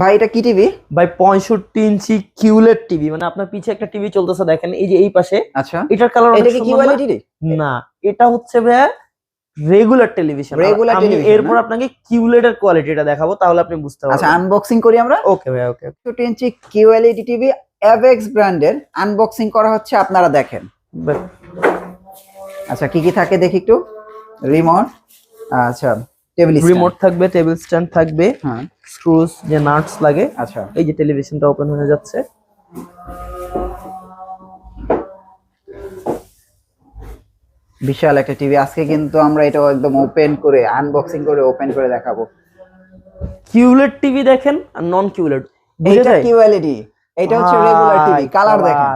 ভাই এটা কি টিভি? ভাই পঁয়ষট্টি ইঞ্চি কিউলেট টিভি মানে আপনার পিছে একটা টিভি চলতেছে দেখেন এই যে এই পাশে। আচ্ছা। এটার কালার এটা কি কিউএলইডি না? এটা হচ্ছে ভাইয়া রেগুলার টেলিভিশন আমি television, এরপর? আপনাকে কিউলেটের কোয়ালিটিটা দেখাবো তাহলে আপনি বুঝতে আচ্ছা আনবক্সিং করি আমরা? ওকে ভাই ওকে ছোট ইঞ্চি কিউএলইডি টিভি অ্যাভেক্স ব্র্যান্ডের আনবক্সিং করা হচ্ছে আপনারা দেখেন। আচ্ছা কি কি থাকে দেখি একটু? রিমোট আচ্ছা। টেবিল রিমোট থাকবে টেবিল স্ট্যান্ড থাকবে হ্যাঁ। স্ক্রুজ যে নাটস লাগে আচ্ছা। এই যে টেলিভিশনটা ওপেন হয়ে যাচ্ছে। বিশাল একটা টিভি আজকে কিন্তু আমরা এটা একদম ওপেন করে আনবক্সিং করে ওপেন করে দেখাবো। কিউলেট টিভি দেখেন আর নন কিউলেট এইটা কিউএলইডি এটা হচ্ছে রেগুলার টিভি কালার দেখেন।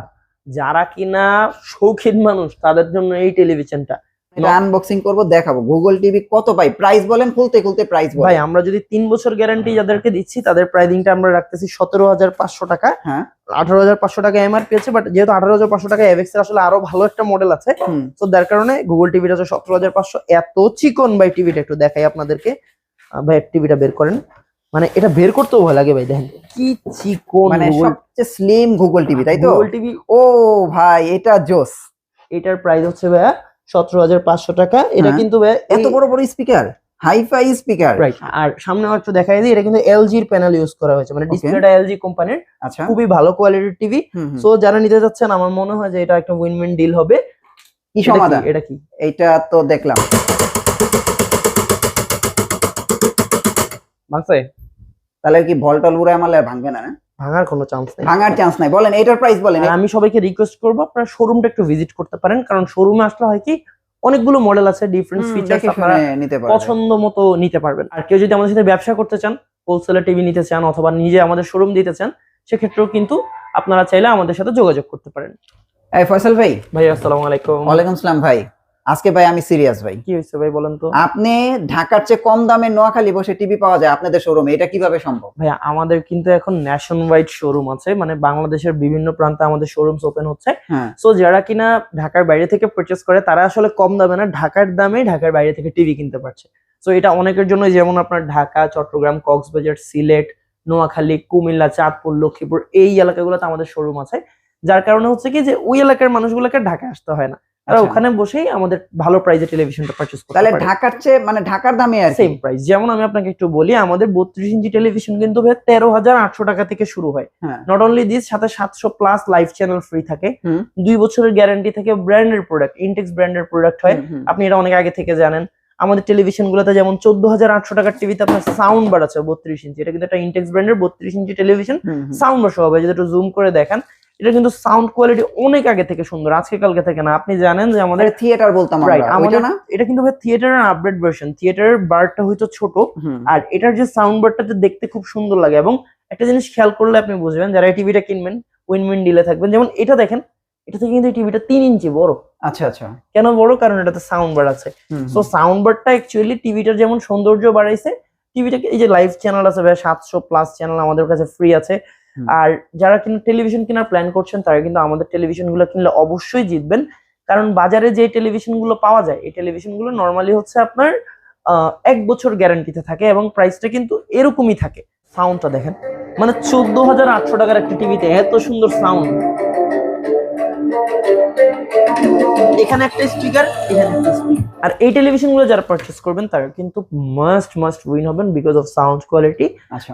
যারা কিনা শৌখিন মানুষ তাদের জন্য এই টেলিভিশনটা এটা আনবক্সিং করব দেখাবো। গুগল টিভি কত পাই? প্রাইস বলেন খুলতে খুলতে প্রাইস ভাই আমরা যদি তিন বছর গ্যারান্টি যাদেরকে দিচ্ছি তাদের প্রাইসিংটা আমরা রাখতেছি সতেরো হাজার পাঁচশো টাকা। হ্যাঁ। টাকা এমআরপি আছে বাট যেহেতু আঠারো হাজার পাঁচশো টাকা এভেক্স এর আসলে আরও ভালো একটা মডেল আছে তো যার কারণে গুগল টিভিটা হাজার পাঁচশো। এত চিকন ভাই টিভিটা একটু দেখাই আপনাদেরকে। ভাই টিভিটা বের করেন। মানে এটা বের করতেও ভয় লাগে ভাই দেখেন। কি চিকন মানে সবচেয়ে স্লিম গুগল টিভি তাই তো? গুগল টিভি ও ভাই এটা জোস। এটার প্রাইস হচ্ছে ভাইয়া সতেরো হাজার পাঁচশো টাকা। এটা হ্যাঁ। কিন্তু এত বড় বড় স্পিকার হাইফাই স্পিকার রাইট আর সামনে একটু এটা কিন্তু এলজির প্যানেল ইউজ করা হয়েছে। মানে ডিসপ্লেটা এলজি কোম্পানির আচ্ছা। খুবই ভালো কোয়ালিটির টিভি। সো যারা নিতে যাচ্ছেন আমার মনে হয় যে এটা একটা উইন উইন ডিল হবে। কি এটা সমাধান? এটা কি? এইটা তো দেখলাম। ভাঙছে তাহলে কি ভলটল ভাঙবে না না? ভাঙার কোনো চান্স নেই। ভাঙার চান্স নাই। বলেন এটার প্রাইস বলেন। আমি সবাইকে রিকোয়েস্ট করব আপনারা শোরুমটা একটু ভিজিট করতে পারেন। কারণ শোরুমে আসলে হয় কি অনেকগুলো মডেল আছে ডিফারেন্ট ফিচার্স আপনারা নিতে পারবেন। পছন্দ মতো নিতে পারবেন। আর কেউ যদি আমাদের সাথে ব্যবসা করতে চান হোলসেলার টিভি নিতে চান অথবা নিজে আমাদের শোরুম দিতে চান সেক্ষেত্রেও কিন্তু আপনারা চাইলে আমাদের সাথে যোগাযোগ করতে পারেন। এই ফয়সাল ভাই। ভাই আসসালামু আলাইকুম। ওয়ালাইকুম আসসালাম ভাই। আজকে ভাই আমি সিরিয়াস ভাই। কি হয়েছে ভাই বলেন তো? আপনি ঢাকার চেয়ে কম দামে নোয়াখালী বসে টিভি পাওয়া যায় আপনাদের শোরুমে এটা কীভাবে সম্ভব? ভাইয়া আমাদের কিন্তু এখন ন্যাশন ওয়াইড শোরুম আছে মানে বাংলাদেশের বিভিন্ন প্রান্তে আমাদের শোরুমস ওপেন হচ্ছে। হ্যাঁ। সো যারা কিনা ঢাকার বাইরে থেকে পারচেস করে তারা আসলে কম দামে না ঢাকার দামে ঢাকার বাইরে থেকে টিভি কিনতে পারছে। সো এটা অনেকের জন্য যেমন আপনার ঢাকা চট্টগ্রাম কক্সবাজার সিলেট নোয়াখালী কুমিল্লা চাঁদপুর লক্ষ্মীপুর এই এলাকাগুলোতে আমাদের শোরুম আছে। যার কারণে হচ্ছে কি যে ওই এলাকার মানুষগুলোকে ঢাকা আসতে হয় না। তারা আচ্ছা। ওখানে বসেই আমাদের ভালো প্রাইজে টেলিভিশনটা পারচেস করতে তাহলে ঢাকার চেয়ে মানে ঢাকার দামে আর সেম প্রাইস যেমন আমি আপনাকে একটু বলি আমাদের বত্রিশ ইঞ্চি টেলিভিশন কিন্তু ভাই তেরো হাজার আটশো টাকা থেকে শুরু হয়। নট অনলি দিস সাথে সাতশো প্লাস লাইভ চ্যানেল ফ্রি থাকে। দুই বছরের গ্যারান্টি থেকে ব্র্যান্ডের প্রোডাক্ট ইনটেক্স ব্র্যান্ডের প্রোডাক্ট হয়। আপনি এটা অনেক আগে থেকে জানেন। আমাদের টেলিভিশন গুলোতে যেমন চোদ্দ হাজার আটশো টাকার টিভিতে আপনার সাউন্ড বার আছে বত্রিশ ইঞ্চি। এটা কিন্তু একটা ইনটেক্স ব্র্যান্ডের বত্রিশ ইঞ্চি টেলিভিশন। সাউন্ড বার সহ একটু জুম করে দেখেন এটা কিন্তু সাউন্ড কোয়ালিটি অনেক আগে থেকে সুন্দর আজকে কালকে থেকে না। আপনি জানেন যে আমাদের থিয়েটার বলতাম ওইটা আমাদের না? এটা কিন্তু ভাই থিয়েটারের আপডেট ভার্সন থিয়েটারের বারটা হয়তো ছোট আর এটার যে সাউন্ড বারটা দেখতে খুব সুন্দর লাগে। এবং একটা জিনিস খেয়াল করলে আপনি বুঝবেন যারা এই টিভিটা কিনবেন উইন উইন ডিলে থাকবেন যেমন এটা দেখেন এটা থেকে কিন্তু এই টিভিটা তিন ইঞ্চি বড়। আচ্ছা আচ্ছা। কেন বড়? কারণ এটাতে সাউন্ড বার আছে সো সাউন্ড বারটা অ্যাকচুয়ালি টিভিটার যেমন সৌন্দর্য বাড়াইছে টিভিটাকে এই যে লাইভ চ্যানেল আছে ভাই সাতশো প্লাস চ্যানেল আমাদের কাছে ফ্রি আছে। আর যারা কিন্তু টেলিভিশন কেনার প্ল্যান করছেন, তারা কিন্তু আমাদের টেলিভিশনগুলো কিনলে অবশ্যই জিতবেন। কারণ বাজারে যে টেলিভিশনগুলো পাওয়া যায়, এই টেলিভিশনগুলো নর্মালি হচ্ছে আপনার এক বছর গ্যারান্টিতে থাকে এবং প্রাইসটা কিন্তু এরকমই থাকে। সাউন্ডটা দেখেন। মানে চোদ্দ হাজার আটশো টাকার একটা টিভিতে এত সুন্দর সাউন্ড এখানে একটা স্পিকার এখানে একটা স্পিকার আর এই টেলিভিশনগুলো যারা পারচেস করবেন তারা কিন্তু মাস্ট মাস্ট উইন হবেন because of sound quality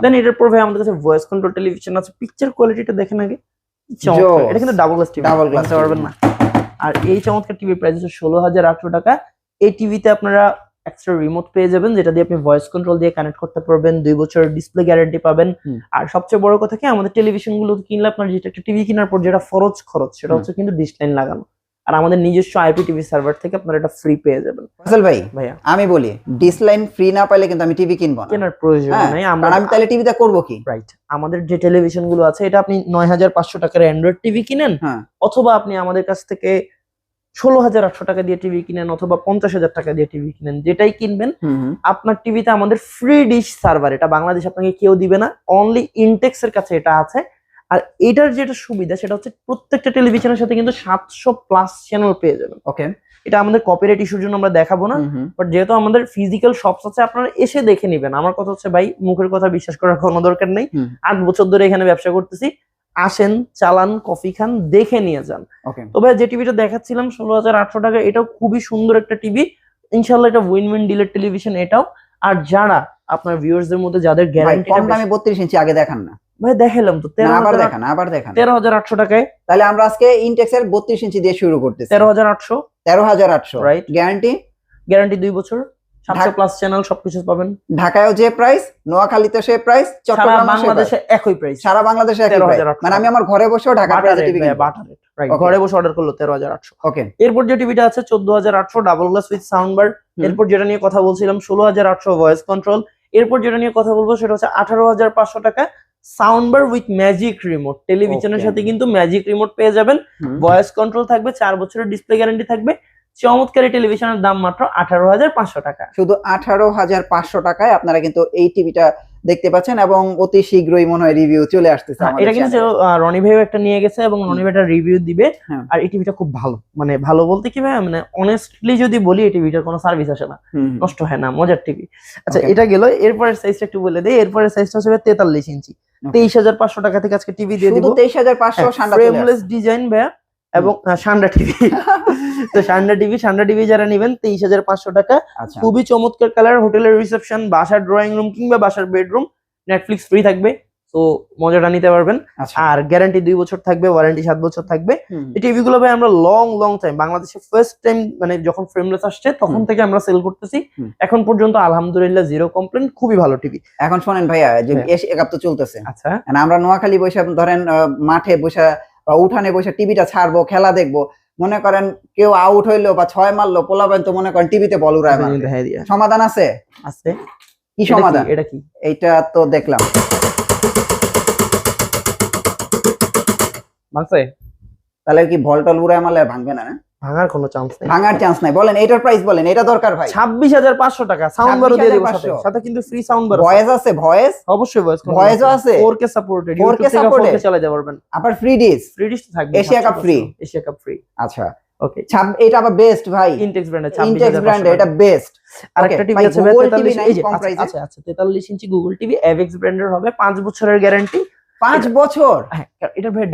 then এটার পর ভাই আমাদের কাছে ভয়েস কন্ট্রোল টেলিভিশন আছে পিকচার কোয়ালিটিটা দেখেন আগে. এটা কিন্তু ডাবল গ্লাস টিভি glass বুঝতে পারবেন না। আর এই চমৎকার টিভির প্রাইস হচ্ছে ষোলো হাজার আটশো টাকা। এই টিভিতে আপনারা এক্সট্রা রিমোট পেয়ে যাবেন যেটা দিয়ে আপনি ভয়েস কন্ট্রোল দিয়ে কানেক্ট করতে পারবেন দুই বছরের ডিসপ্লে গ্যারান্টি পাবেন। আর সবচেয়ে বড় কথা কি আমাদের টেলিভিশনগুলো কিনলে আপনার যেটা একটা টিভি কেনার পর যেটা খরচ খরচ সেটা হচ্ছে কিন্তু ডিশ লাইন লাগানো। আর আমাদের নিজস্ব আইপি টিভি সার্ভার থেকে আপনারা এটা ফ্রি পেয়ে যাবেন। ফয়সাল ভাই ভাইয়া। আমি বলি ডিসলাইন ফ্রি না পাইলে কিন্তু আমি টিভি কিনবো না। কেনার প্রয়োজন হ্যাঁ, নাই আমরা আমি তাহলে টিভিটা করব কি? রাইট আমাদের যে টেলিভিশনগুলো আছে এটা আপনি নয় হাজার পাঁচশো টাকার অ্যান্ড্রয়েড টিভি কিনেন হ্যাঁ। অথবা আপনি আমাদের কাছ থেকে ষোলো হাজার আটশো টাকা দিয়ে টিভি কিনেন অথবা পঞ্চাশ হাজার টাকা দিয়ে টিভি কিনেন যেটাই কিনবেন। আপনার টিভিতে আমাদের ফ্রি ডিশ সার্ভার এটা বাংলাদেশ আপনাকে কেউ দিবে না অনলি ইনটেক্স এর কাছে এটা আছে। আর এটার যেটা সুবিধা সেটা হচ্ছে প্রত্যেকটা টেলিভিশনের সাথে কিন্তু সাতশো প্লাস চ্যানেল পেয়ে যাবেন। ওকে এটা আমাদের কপিরাইট ইস্যুর জন্য আমরা দেখাবো না। বাট যেহেতু আমাদের ফিজিক্যাল শপস আছে আপনারা এসে দেখে নেবেন। আমার কথা হচ্ছে ভাই মুখের কথা বিশ্বাস করার কোনো দরকার নেই। আট বছর ধরে এখানে ব্যবসা করতেছি। আসেন চালান কফি খান দেখে নিয়ে যান। তো ভাই যে টিভিটা দেখাচ্ছিলাম ষোলো হাজার আটশো টাকা এটাও খুবই সুন্দর একটা টিভি ইনশাল্লাহ এটা উইন উইন ডিলের টেলিভিশন এটাও। আর যারা আপনার ভিউয়ার্সদের মধ্যে যাদের গ্যারান্টি কম দামে বত্রিশ ইঞ্চি আগে দেখান না। ভাই দেখালাম তো আবার দেখান আবার দেখান। তেরো হাজার আটশো টাকায়। তাহলে আমরা আজকে ইনটেক্সের বত্রিশ ইঞ্চি দিয়ে শুরু করতেছি। তেরো হাজার আটশো। তেরো হাজার আটশো। Right. গ্যারান্টি গ্যারান্টি দুই বছর। সাতশো প্লাস চ্যানেল সবকিছু পাবেন। ঢাকায়ও যে প্রাইস নোয়াখালীতে সে প্রাইস চট্টগ্রামে বাংলাদেশে একই প্রাইস সারা বাংলাদেশে একই 13,800। মানে আমি আমার ঘরে বসেও ঢাকা প্রাইসে টিভি. ঘরে বসে অর্ডার করল তেরো হাজার আটশো। ওকে এরপর যে টিভিটা আছে চোদ্দ হাজার আটশো double glass with sound bar এরপর যেটা নিয়ে কথা বলছিলাম ষোলো হাজার আটশো ভয়েস কন্ট্রোল এরপর যেটা নিয়ে কথা বলব সেটা হচ্ছে আঠারো হাজার পাঁচশো টাকা sound bar with magic remote. টেলিভিশনের. সাথে কিন্তু ম্যাজিক রিমোট পেয়ে যাবেন। ভয়েস কন্ট্রোল থাকবে চার বছরের ডিসপ্লে গ্যারান্টি থাকবে। চমৎকারী টেলিভিশনের দাম মাত্র আঠারো হাজার পাঁচশো টাকা। শুধু আঠারো হাজার পাঁচশো টাকায় আপনারা কিন্তু এই টিভিটা দেখতে পাচ্ছেন এবং অতি শীঘ্রই মনে হয় রিভিউ চলে আসতেছে হ্যাঁ, এটা কিন্তু রনি ভাইও একটা নিয়ে গেছে এবং রনি ভাই একটা রিভিউ দিবে। হ্যাঁ। আর এই টিভিটা খুব ভালো। মানে ভালো বলতে কি ভাই মানে অনেস্টলি যদি বলি এই টিভিটার কোনো সার্ভিস আসে না। নষ্ট হয় না মজার টিভি। আচ্ছা এটা গেল এরপরের সাইজটা একটু বলে দেই। এরপরের সাইজটা হচ্ছে তেতাল্লিশ ইঞ্চি। তেইশ হাজার পাঁচশো টাকা থেকে আজকে টিভি দিয়ে দিব। শুধু তেইশ হাজার পাঁচশো ফ্রেমলেস ডিজাইন ভাইয়া এবং আহ, সান্ডা টিভি তো সান্ডা টিভি সান্ডা টিভি যারা নেবেন তেইশ হাজার পাঁচশো টাকা। আচ্ছা। খুবই চমৎকার কালার হোটেলের রিসেপশন বাসার ড্রয়িং রুম কিংবা বাসার বেডরুম নেটফ্লিক্স ফ্রি থাকবে। তো মজাটা নিতে পারবেন। আচ্ছা। আর গ্যারান্টি দুই বছর থাকবে ওয়ারেন্টি সাত বছর থাকবে। এই টিভি গুলো ভাই আমরা লং লং টাইম বাংলাদেশে ফার্স্ট টাইম মানে যখন ফ্রেমলেস আসছে তখন থেকে আমরা সেল করতেছি। এখন পর্যন্ত আলহামদুলিল্লাহ জিরো কমপ্লেন খুবই ভালো টিভি এখন শোনেন ভাইয়া যে হ্যাঁ। এস একাপ তো চলতেছে। আচ্ছা। And আমরা নোয়াখালী বসে ধরেন মাঠে বসে বা উঠানে বসে টিভিটা ছাড়বো খেলা দেখব মনে করেন কেউ আউট হইল বা ছয় মারলো পোলাবেন তো মনে করেন টিভিতে বল উড়ায় মারবে। সমাধান আছে? আছে। কি? সমাধান? এটা কি? এইটা তো দেখলাম। ভাঙছে তাহলে কি ভল টল উড়ায় আর ভাঙবে না না? ভাঙার কোনো চান্স নেই। ভাঙার চান্স নাই। বলেন এটার প্রাইস বলেন এটা দরকার ভাই। ছাব্বিশ হাজার পাঁচশো টাকা সাউন্ড বারও দিয়ে দেবো সাথে। সাথে কিন্তু ফ্রি সাউন্ড বার ভয়েস আছে ভয়েস অবশ্যই ভয়েস ও আছে? 4K সাপোর্টেড 4K ইউটিউব থেকে supported? 4K চালাতে পারবেন। আবার ফ্রি ডিস ফ্রি ডিশ থাকবে Asia cup free Asia cup free আচ্ছা। ওকে এটা আবার বেস্ট ভাই। ইনটেক্স ব্র্যান্ডের ইনটেক্স 26500 ব্র্যান্ড এটা বেস্ট আরেকটা টিভি আছে Google 43 নাই এই যে কম আচ্ছা, price আচ্ছা আচ্ছা 43 ইঞ্চি গুগল টিভি এভএক্স ব্র্যান্ডের হবে 5 বছরের গ্যারান্টি পাঁচ বছর? হ্যাঁ এটা ভাই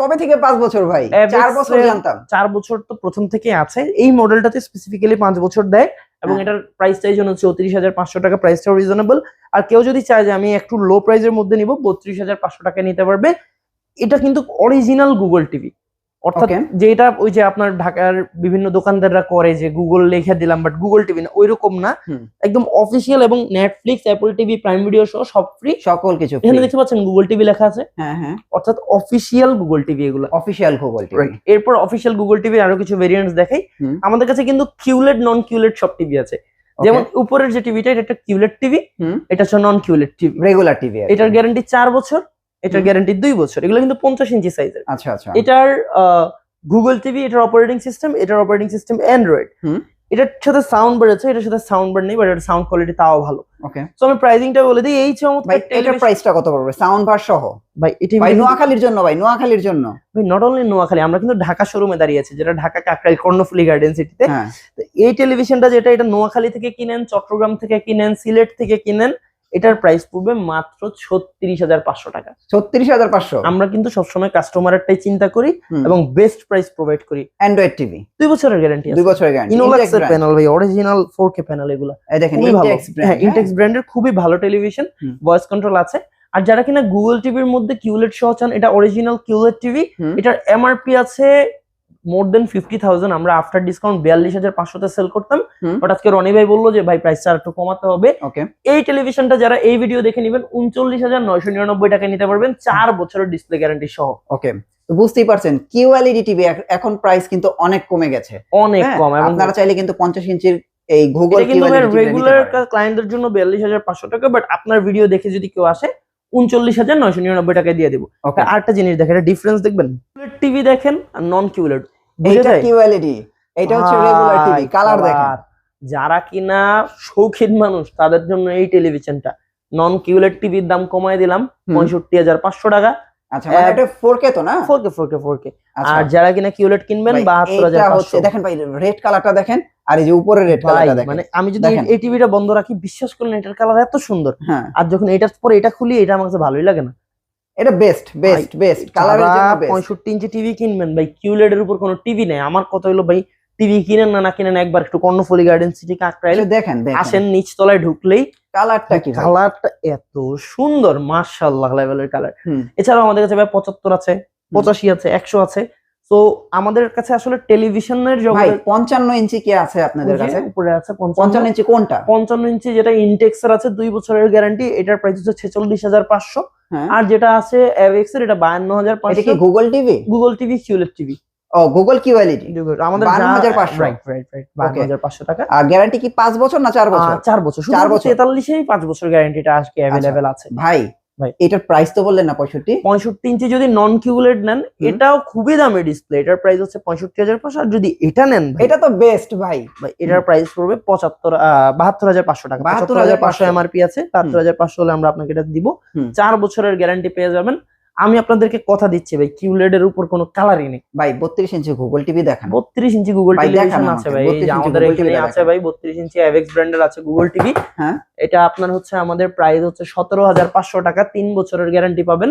কবে থেকে পাঁচ বছর ভাই? চার বছর জানতাম। চার বছর তো প্রথম থেকে আছে। এই মডেলটাতে স্পেসিফিক্যালি পাঁচ বছর দেয় এবং হ্যাঁ। এটার প্রাইসটাই জন্য 34500 টাকা প্রাইসটাও রিজনেবল আর কেউ যদি চায় যে আমি একটু লো প্রাইসের মধ্যে নিব 32500 টাকা নিতে পারবে। এটা কিন্তু অরিজিনাল গুগল টিভি অর্থাৎ. যেটা ওই যে আপনার ঢাকার বিভিন্ন দোকানদাররা করে যে গুগল লিখে দিলাম বাট গুগল টিভি না ওইরকম না। একদম অফিসিয়াল এবং Netflix Apple TV Prime Video সহ সব ফ্রি সকল কিছু এখানে দেখতে পাচ্ছেন গুগল টিভি লেখা আছে। হ্যাঁ হ্যাঁ। অর্থাৎ অফিসিয়াল গুগল টিভি এগুলো। অফিসিয়াল গুগল টিভি এরপর অফিসিয়াল গুগল টিভি আরও কিছু ভেরিয়েন্টস দেখাই। আমাদের কাছে কিন্তু কিউলেট নন কিউলেট সব টিভি আছে। যেমন উপরের যে টিভিটা এটা একটা কিউলেট টিভি। এটা হচ্ছে non QLED TV regular TV এটার গ্যারান্টি চার বছর। এটার। গ্যারান্টি দুই বছর। এগুলো কিন্তু পঞ্চাশ ইঞ্চি সাইজের আচ্ছা আচ্ছা। এটার গুগল টিভি এটার অপারেটিং সিস্টেম এটার অপারেটিং সিস্টেম অ্যান্ড্রয়েড এটার সাথে সাউন্ড বার আছে এটার সাথে সাউন্ড বার নেই বাট এটার সাউন্ড কোয়ালিটি তাও ভালো। ওকে তো আমি প্রাইসিংটা বলে দিই এই চমৎকার এটার প্রাইসটা কত পড়বে? সাউন্ড বার সহ? ভাই এটি ভাই নোয়াখালীর জন্য ভাই নোয়াখালীর জন্য। ভাই নট অনলি নোয়াখালী আমরা কিন্তু ঢাকা শোরুমে দাঁড়িয়ে আছি যেটা ঢাকা কাকরাইল কর্ণফুলি গার্ডেন সিটিতে এই টেলিভিশনটা যেটা এটা নোয়াখালী থেকে কিনেন চট্টগ্রাম থেকে কিনেন সিলেট থেকে কিনেন এটার প্রাইস পড়বে মাত্র ছত্রিশ হাজার পাঁচশো টাকা। ছত্রিশ হাজার পাঁচশো? আমরা কিন্তু সবসময় কাস্টমারেরটাই চিন্তা করি এবং বেস্ট প্রাইস প্রোভাইড করি। অ্যান্ড্রয়েড টিভি দুই বছরের গ্যারান্টি দুই বছরের গ্যারান্টি ইনোলাক্স এর প্যানেল ভাই অরিজিনাল ফোর কে প্যানেল এগুলো। দেখেন খুবই ভালো। ইনটেক্স হ্যাঁ ইনটেক্স ব্র্যান্ডের খুবই ভালো টেলিভিশন। ভয়েস কন্ট্রোল আছে। আর যারা কিনা গুগল টিভির মধ্যে কিউলেট সহ চান এটা অরিজিনাল কিউলেট টিভি এটার এমআরপি আছে মোর দেন ফিফটি থাউজেন্ড আমরা আফটার ডিসকাউন্ট বিয়াল্লিশ হাজার পাঁচশোতে সেল করতাম। বাট আজকে রনি ভাই বলল যে ভাই প্রাইসটা একটু কমাতে হবে। এই টেলিভিশনটা যারা এই ভিডিও দেখে নেবেন উনচল্লিশ হাজার নয়শো নিরানব্বই টাকায় নিতে পারবেন চার বছরের ডিসপ্লে গ্যারান্টি সহ। ওকে তো বুঝতেই পারছেন কিউএলইডি টিভি এখন প্রাইস কিন্তু অনেক কমে গেছে। অনেক হ্যাঁ, কম আপনারা চাইলে কিন্তু পঞ্চাশ ইঞ্চির এই গুগল রেগুলার ক্লায়েন্টদের জন্য বিয়াল্লিশ হাজার পাঁচশো টাকা বাট আপনার ভিডিও দেখে যদি কেউ আসে উনচল্লিশ হাজার নয়শো নিরানব্বই টাকায় দিয়ে দেবো। আরেকটা জিনিস দেখেন এটা ডিফারেন্স দেখবেন? টিভি দেখেন আর নন কিউলেট এইটা কিউএলইডি এটা হচ্ছে রেগুলার টিভি কালার দেখেন যারা কিনা শৌখিন মানুষ তাদের জন্য এই টেলিভিশনটা নন কিউলেট টিভির দাম কমায় দিলাম। পঁয়ষট্টি হাজার পাঁচশো টাকা। আচ্ছা মানে এটা 4K তো না? Four K four K four K আচ্ছা। আর যারা কিনা কিউলেট কিনবেন হচ্ছে দেখেন ভাই রেড কালারটা দেখেন আর এই যে উপরে রেড ভাই কালারটা দেখেন। মানে আমি যদি। এই টিভিটা বন্ধ রাখি বিশ্বাস করলেন এটার কালার এত সুন্দর। হ্যাঁ। আর যখন এটার পরে এটা খুলি এটা আমার কাছে ভালোই লাগে না। এটা বেস্ট বেস্ট বেস্ট কালারের জন্য বেস্ট পঁয়ষট্টি ইঞ্চি টিভি কিনবেন ভাই কিউলেট এর উপর কোনো টিভি নাই। আমার কথা হলো ভাই টিভি কিনেন না না কিনেন একবার একটু কর্ণফুলি গার্ডেন সিটি কাকরাইলে দেখেন দেখেন। আসেন নিচ তলায় ঢুকলেই কালারটা কি কালারটা এত সুন্দর মার্শাল্লাহ লেভেলের কালার। এছাড়াও আমাদের কাছে ভাই পঁচাত্তর আছে পঁচাশি আছে একশো আছে। তো আমাদের কাছে আসলে টেলিভিশনের ভাই জগতে পঞ্চান্ন ইঞ্চি কি আছে আপনাদের কাছে? উপরে আছে পঞ্চান্ন। পঞ্চান্ন ইঞ্চি কোনটা? পঞ্চান্ন ইঞ্চি যেটা ইনটেক্সের আছে দুই বছরের গ্যারান্টি এটার প্রাইস হচ্ছে ছেচল্লিশ হাজার পাঁচশো। হ্যাঁ আর যেটা আছে অ্যাভেক্স এর এটা বায়ান্ন হাজার এটা পাঁচশো কি Google TV Google TV QLED TV ও গুগল কিউএলইডি আমাদের 52,500 রাইট রাইট রাইট বান্ন হাজার পাঁচশো টাকা। আর গ্যারান্টি কি পাঁচ বছর না চার বছর? আহ, চার বছর। চার চার বছর। বছর। এই পাঁচ বছর গ্যারান্টিটা আজকে अवेलेबल আছে। ভাই ভাই। এটার প্রাইস তো বললেন না পঁয়ষট্টি? পঁয়ষট্টি ইঞ্চি যদি নন কিউলেট নেন এটাও খুবই দামি ডিসপ্লে এটার প্রাইস হচ্ছে পঁয়ষট্টি হাজার পাঁচশো। আর যদি এটা নেন এটা তো বেস্ট ভাই। ভাই, এটার প্রাইস পড়বে পঁচাত্তর বাহাত্তর হাজার পাঁচশো টাকা। বাহাত্তর হাজার পাঁচশো 72,500 এমআরপি আছে বাহাত্তর হাজার পাঁচশো হলে আমরা আপনাকে এটা দিব। চার বছরের গ্যারান্টি পেয়ে যাবেন। আমি আপনাদেরকে কথা দিচ্ছি ভাই কিউলেড এর উপর কোনো কালারই নেই। ভাই বত্রিশ ইঞ্চি গুগল টিভি দেখান। বত্রিশ ইঞ্চি গুগল টিভি দেখান আছে ভাই আমাদের এখানে আছে ভাই বত্রিশ ইঞ্চি অ্যাভেক্স ব্র্যান্ডের আছে গুগল টিভি হ্যাঁ। এটা আপনার হচ্ছে আমাদের প্রাইস হচ্ছে সতেরো হাজার পাঁচশো টাকা তিন বছরের গ্যারান্টি পাবেন।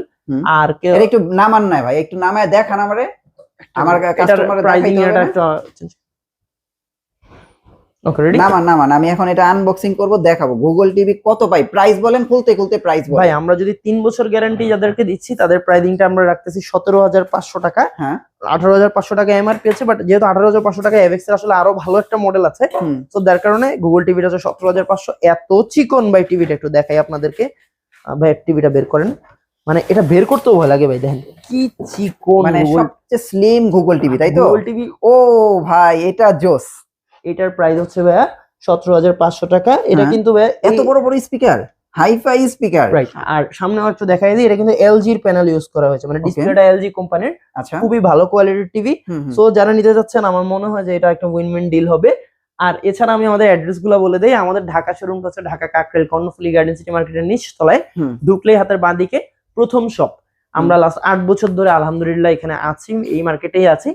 আর কেউ একটু নামান নাই ভাই একটু নামায় দেখান আমারে। আমার কাস্টমার প্রাইসিং এটা একটু ওকে রেডি নামান নামান আমি এখন এটা আনবক্সিং করব দেখাবো। গুগল টিভি কত পাই? প্রাইস বলেন খুলতে খুলতে প্রাইস ভাই আমরা যদি বছর গ্যারান্টি যাদেরকে দিচ্ছি তাদের প্রাইসিংটা আমরা রাখতেছি সতেরো হাজার পাঁচশো টাকা। হ্যাঁ। আঠারো হাজার পাঁচশো টাকা এমআরপি আছে বাট যেহেতু আঠারো হাজার পাঁচশো টাকা এভেক্স এর আসলে আরও ভালো একটা মডেল আছে তো যার কারণে গুগল টিভিটা হাজার পাঁচশো। এত চিকন ভাই টিভিটা একটু দেখাই আপনাদেরকে। ভাই টিভিটা বের করেন। মানে এটা বের করতেও ভয় লাগে ভাই দেখেন। কি চিকন মানে সবচেয়ে স্লিম গুগল টিভি তাই তো? গুগল টিভি ও ভাই এটা জোস। এটার প্রাইস হচ্ছে ভাইয়া সতেরো হাজার পাঁচশো টাকা। এটা হ্যাঁ। কিন্তু ভাইয়া এত বড় বড় speaker hi fi speaker right আর সামনে একটু দেখাই দিই এটা কিন্তু এলজির প্যানেল ইউজ করা হয়েছে। মানে. ডিসপ্লেটা এলজি কোম্পানির আচ্ছা। খুবই ভালো কোয়ালিটির টিভি। সো যারা নিতে যাচ্ছেন আমার মনে হয় যে এটা একটা উইন উইন ডিল হবে। আর এছাড়া আমি আমাদের অ্যাড্রেসগুলো বলে দেই আমাদের ঢাকা শোরুমটা হচ্ছে ঢাকা কাকরেল কর্ণফুলি গার্ডেন সিটি মার্কেটের নিচ তলায় ঢুকলেই হাতের বাঁ দিকে প্রথম শপ আমরা লাস্ট আট বছর ধরে আলহামদুলিল্লাহ এখানে আছি এই মার্কেটেই আছি।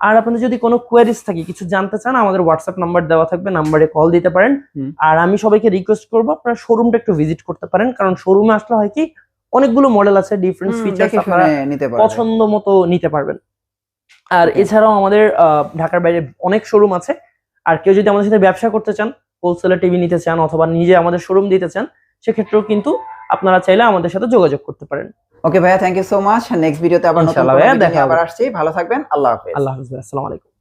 আর আপনাদের যদি কোনো কোয়ারিজ থাকে কিছু জানতে চান আমাদের হোয়াটসঅ্যাপ নাম্বার দেওয়া থাকবে নাম্বারে কল দিতে পারেন। আর আমি সবাইকে রিকোয়েস্ট করব আপনারা শোরুমটা একটু ভিজিট করতে পারেন। কারণ শোরুমে আসলে হয় কি অনেকগুলো মডেল আছে ডিফারেন্ট আপনারা পারবে পছন্দ মতো নিতে পারবেন। আর এছাড়াও আমাদের ঢাকার বাইরে অনেক শোরুম আছে। আর কেউ যদি আমাদের সাথে ব্যবসা করতে চান হোলসেলার টিভি নিতে চান অথবা নিজে আমাদের শোরুম দিতে চান সেক্ষেত্রেও কিন্তু আপনারা চাইলে আমাদের সাথে যোগাযোগ করতে পারেন। ওকে ভাইয়া thank you so much next ভিডিওতে আবার নতুন দেখা আবার আসছি। ভালো থাকবেন। আল্লাহ হাফেজ। আল্লাহ হাফিজ আসসালামু আলাইকুম।